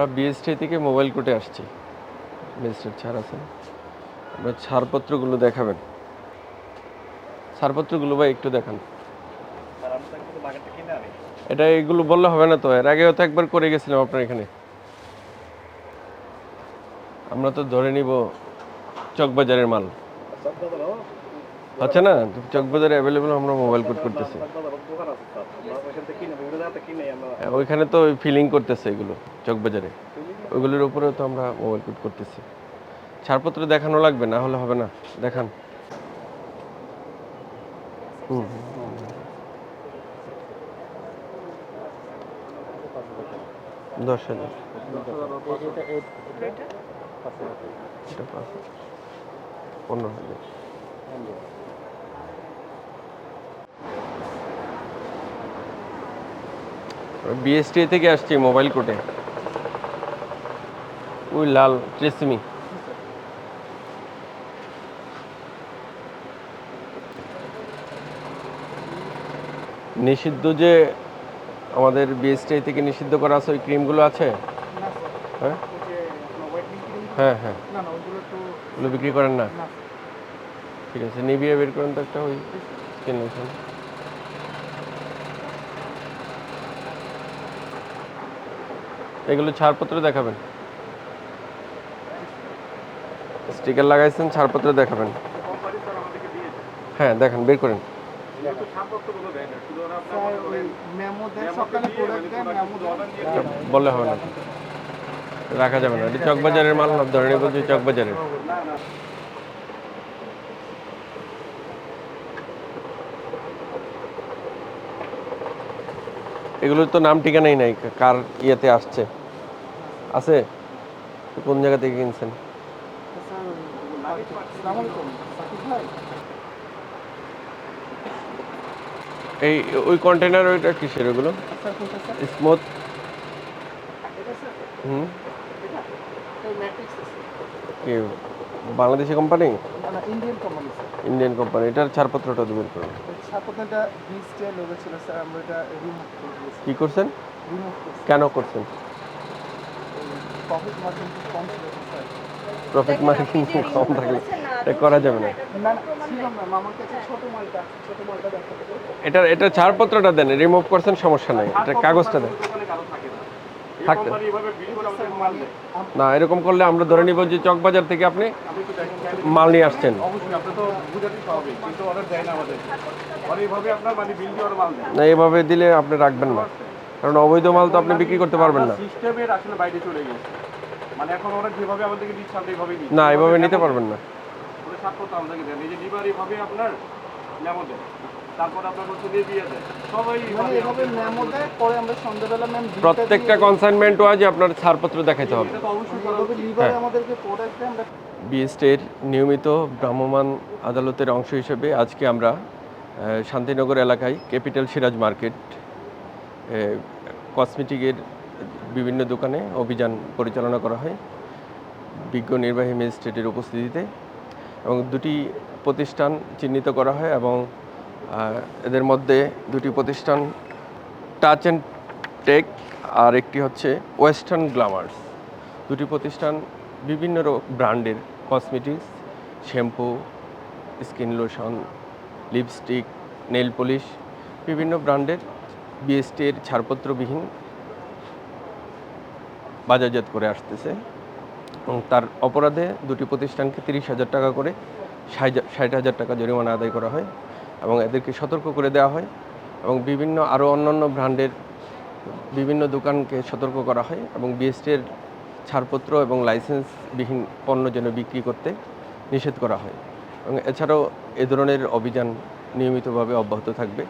আমরা বিএসটি থেকে মোবাইল কোর্টে আসছি। বিএসটির ছাড় আছে। আমরা ছাড়পত্রগুলো দেখাবেন। ছাড়পত্রগুলো ভাই একটু দেখান। এটা এগুলো বললে হবে না তো। এর আগেও তো একবার করে গেছিলাম আপনার এখানে। আমরা তো ধরে নিব চকবাজারের মাল। হচ্ছে না, চকবাজারে অ্যাভেলেবল আমরা মোবাইল কোড করতেছি। ওইখানে তো ফিলিং করতেছে এগুলো, চকবাজারে। ওইগুলোর উপরে তো আমরা মোবাইল কোড করতেছি। ছাড়পত্র দেখানো লাগবে, না হলে হবে না। দেখান। দশ হাজার। পনেরো হাজার। বিএসটি থেকে আসছি মোবাইল কোর্টে ওই লাল ট্রেসমি নিষিদ্ধ যে আমাদের বিএসটি থেকে নিষিদ্ধ করা আছে ওই ক্রিমগুলো আছে? হ্যাঁ? হ্যাঁ হ্যাঁ। না ওগুলো বিক্রি করেন না? ঠিক আছে নিবিয়া বের করেন তো একটা ওই স্কিন লোশন এগুলো ছাড়পত্র দেখাবেন। স্টিকার লাগাইছেন, ছাড়পত্র দেখাবেন। হ্যাঁ দেখান, বের করেন। বললে হবে না। রাখা যাবে না, এটা চকবাজারের মাল না ধরে নেব চকবাজারের। এগুলোর তো নাম ঠিকানাই নাই কার ইয়েতে আসছে আছে কোন জায়গা থেকে কিনছেন এই ওই কন্টেনার ওইটা কিসের ওগুলো স্মুথ হুম এটা এই ম্যাট্রিক্স কি বাংলাদেশি কোম্পানি না না ইন্ডিয়ান কোম্পানি ইন্ডিয়ান কোম্পানি এটার ছাড়পত্রটা বের করুন ছাড়পত্রটা লোগো ছিল স্যার আমরা এটা রিমুভ করে দিয়েছি। কি করছেন? রিমুভ কেন করছেন? প্রফিট মার্জিন কম ছিল স্যার প্রফিট মার্জিন কম থাকলে এটা করা যাবে না। না না ছিল ম্যাম আমার কাছে ছোট মালটা ছোট মালটা দেখাতে পারব এটার এটা ছাড়পত্রটা দেন রিমুভ করছেন সমস্যা নাই। এটা কাগজটা দেন। থাকতে না এরকম করলে আমরা ধরে নিব যে চকবাজার থেকে আপনি মাল নিয়ে আসছেন। না আপনার মানে এভাবে দিলে আপনি রাখবেন না। কারণ অবৈধ মাল তো আপনি বিক্রি করতে পারবেন না। মানে না এভাবে নিতে পারবেন না। আপনার তারপর আপনার হচ্ছে দিয়ে দিয়ে। সবাই মানে এভাবে মেমো দেয় পরে আমরা সন্ধ্যাবেলা ম্যাম প্রত্যেকটা কনসাইনমেন্ট ওয়াইজ আপনার ছাড়পত্র দেখাইতে হবে। অবশ্যই আমাদেরকে প্রোডাক্ট আমরা বিএসটির নিয়মিত ভ্রাম্যমাণ আদালতের অংশ হিসেবে আজকে আমরা শান্তিনগর এলাকায় ক্যাপিটাল সিরাজ মার্কেট কসমেটিকের বিভিন্ন দোকানে অভিযান পরিচালনা করা হয় বিজ্ঞ নির্বাহী ম্যাজিস্ট্রেটের উপস্থিতিতে এবং দুটি প্রতিষ্ঠান চিহ্নিত করা হয় এবং এদের মধ্যে দুটি প্রতিষ্ঠান টাচ অ্যান্ড টেক আর একটি হচ্ছে ওয়েস্টার্ন গ্লামার্স দুটি প্রতিষ্ঠান বিভিন্ন ব্র্যান্ডের cosmetics shampoo skin lotion lipstick nail polish বিভিন্ন ব্র্যান্ডের বিএসটির ছাড়পত্রবিহীন বাজারজাত করে আসতেছে এবং তার অপরাধে দুটি প্রতিষ্ঠানকে তিরিশ হাজার টাকা করে ষাট ষাট হাজার টাকা জরিমানা আদায় করা হয়। এবং এদেরকে সতর্ক করে দেওয়া হয় এবং বিভিন্ন আরও অন্যান্য ব্র্যান্ডের বিভিন্ন দোকানকে সতর্ক করা হয় এবং বিএসটির ছাড়পত্র এবং লাইসেন্সবিহীন পণ্য যেন বিক্রি করতে নিষেধ করা হয়। এবং এছাড়াও এ ধরনের অভিযান নিয়মিতভাবে অব্যাহত থাকবে।